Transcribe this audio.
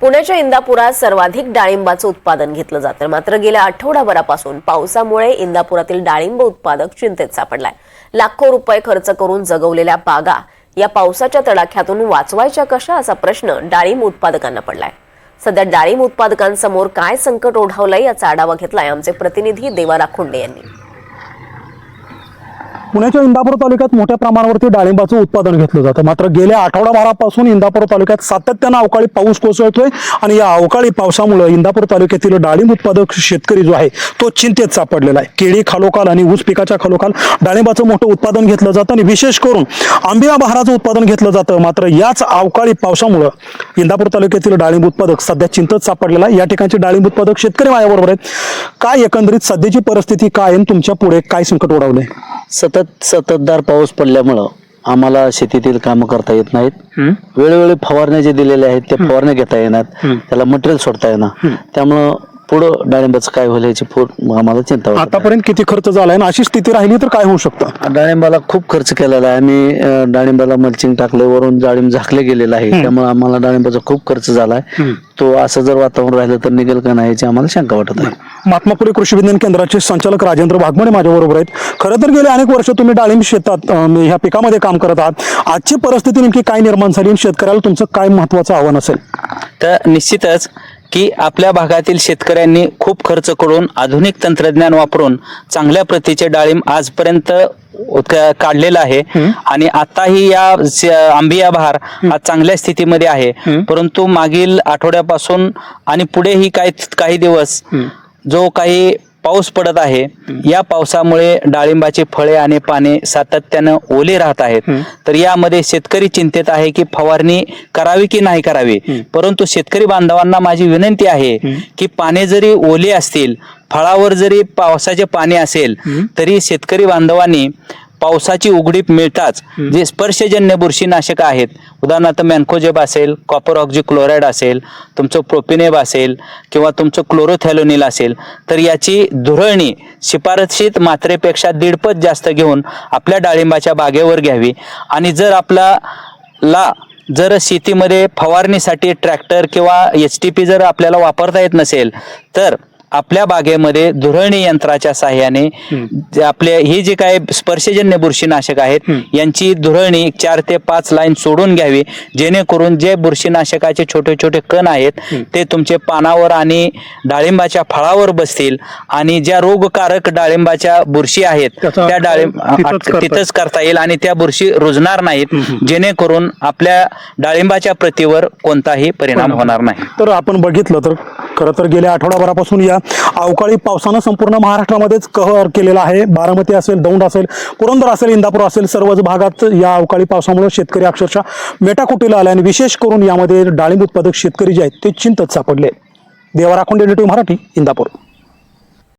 पुण्याच्या इंदापुरात सर्वाधिक डाळिंबाचं उत्पादन घेतलं जातं. मात्र गेल्या आठवडाभरापासून पावसामुळे इंदापुरातील डाळिंब उत्पादक चिंतेत सापडलाय. लाखो रुपये खर्च करून जगवलेल्या बागा या पावसाच्या तडाख्यातून वाचवायच्या कशा असा प्रश्न डाळिंब उत्पादकांना पडलाय. सध्या डाळिंब उत्पादकांसमोर काय संकट ओढावलंय याचा आढावा घेतलाय आमचे प्रतिनिधी देवा राखुंडे यांनी. पुण्याच्या इंदापूर तालुक्यात मोठ्या प्रमाणावरती डाळिंबाचं उत्पादन घेतलं जातं. मात्र गेल्या आठवडाभरापासून इंदापूर तालुक्यात सातत्यानं अवकाळी पाऊस कोसळतोय आणि या अवकाळी पावसामुळे इंदापूर तालुक्यातील डाळिंब उत्पादक शेतकरी जो आहे तो चिंतेत सापडलेला आहे. केळी खालोखाल आणि ऊस पिकाच्या खालोखाल डाळिंबाचं मोठं उत्पादन घेतलं जातं आणि विशेष करून आंबिया बहाराचं उत्पादन घेतलं जातं. मात्र याच अवकाळी पावसामुळं इंदापूर तालुक्यातील डाळिंब उत्पादक सध्या चिंतेत सापडलेला आहे. या ठिकाणचे डाळिंब उत्पादक शेतकरी माझ्याबरोबर आहेत. काय एकंदरीत सध्याची परिस्थिती काय आहे तुमच्यापुढे काय संकट ओढवलंय? सतत सततदार पाऊस पडल्यामुळं आम्हाला शेतीतील कामं करता येत नाहीत. वेळोवेळी फवारण्या जे दिलेल्या आहेत त्या फवारण्या घेता येणार. त्याला मटेरियल सोडता येणार. त्यामुळं पुढं डाळिंबाचं काय होईल याची पूर्ण आम्हाला चिंता वाटत आतापर्यंत किती खर्च झालाय आणि अशी स्थिती राहिली तर काय होऊ शकतं. डाळिंबाला खूप खर्च केलेला आहे. आम्ही अं, डाळिंबाला मल्चिंग टाकले वरून डाळिंब झाकले गेलेलं आहे. त्यामुळे आम्हाला डाळिंबाचा खूप खर्च झालाय. तो असं जर वातावरण राहिलं तर निघेल का नाही याची आम्हाला शंका वाटत आहे. महात्मा फुले कृषी विज्ञान केंद्राचे संचालक राजेंद्र भागमणे माझ्याबरोबर आहेत. खरं तर गेले अनेक वर्ष तुम्ही डाळिंब शेतात अं, ह्या पिकामध्ये काम करत आहात. आजची परिस्थिती नेमकी काय निर्माण झाली आणि शेतकऱ्याला तुमचं काय महत्वाचं आव्हान असेल? तर निश्चितच की आपल्या भागातील शेतकऱ्यांनी खूप खर्च करून आधुनिक तंत्रज्ञान वापरून चांगल्या प्रतीचे डाळिंब आजपर्यंत काढलेलं आहे. आणि आताही या आंबिया बहार आज चांगल्या स्थितीमध्ये आहे. परंतु मागील आठवड्यापासून आणि पुढेही काही काही दिवस जो काही पाऊस पडत आहे. या पावसामुळे डाळिंबाची फळे आणि पाने सातत्यानं ओले राहत आहेत. तर यामध्ये शेतकरी चिंतेत आहे की फवारणी करावी की नाही करावी? परंतु शेतकरी बांधवांना माझी विनंती आहे की पाने जरी ओले असतील फळावर जरी पावसाचे पाणी असेल तरी शेतकरी बांधवांनी पावसाची उघडीप मिळताच जे स्पर्शजन्य बुरशीनाशक आहेत उदाहरणार्थ मॅन्कोजेब असेल कॉपर ऑक्झी क्लोराईड असेल तुमचं प्रोपिनेब असेल किंवा तुमचं क्लोरोथॅलोनिल असेल तर याची धुरळणी शिफारशीत मात्रेपेक्षा दीडपट जास्त घेऊन आपल्या डाळिंबाच्या बागेवर घ्यावी. आणि जर आपला ला जर शेतीमध्ये फवारणीसाठी ट्रॅक्टर किंवा एच टी पी जर आपल्याला वापरता येत नसेल तर आपल्या बागेमध्ये धुरळणी यंत्राच्या साह्याने आपले ही जे काय स्पर्शजन्य बुरशीनाशक आहेत यांची धुरळणी चार ते पाच लाईन सोडून घ्यावी जेणेकरून जे बुरशीनाशकाचे छोटे छोटे कण आहेत ते तुमचे पानावर आणि डाळिंबाच्या फळावर बसतील आणि ज्या रोगकारक डाळिंबाच्या बुरशी आहेत त्या डाळिंब तिथंच करता येईल. आणि त्या बुरशी रुजणार नाहीत जेणेकरून आपल्या डाळिंबाच्या प्रतीवर कोणताही परिणाम. होणार नाही. तर आपण बघितलं तर खरं तर गेल्या आठवडाभरापासून या अवकाळी पावसानं संपूर्ण महाराष्ट्रामध्येच कहर केलेला आहे. बारामती असेल दौंड असेल पुरंदर असेल इंदापूर असेल सर्वच भागात या अवकाळी पावसामुळे शेतकरी अक्षरशः मेटाकुटीला आले आणि विशेष करून यामध्ये डाळिंब उत्पादक शेतकरी जे आहेत ते चिंतत सापडले. देवा राखोंडे मराठी इंदापूर.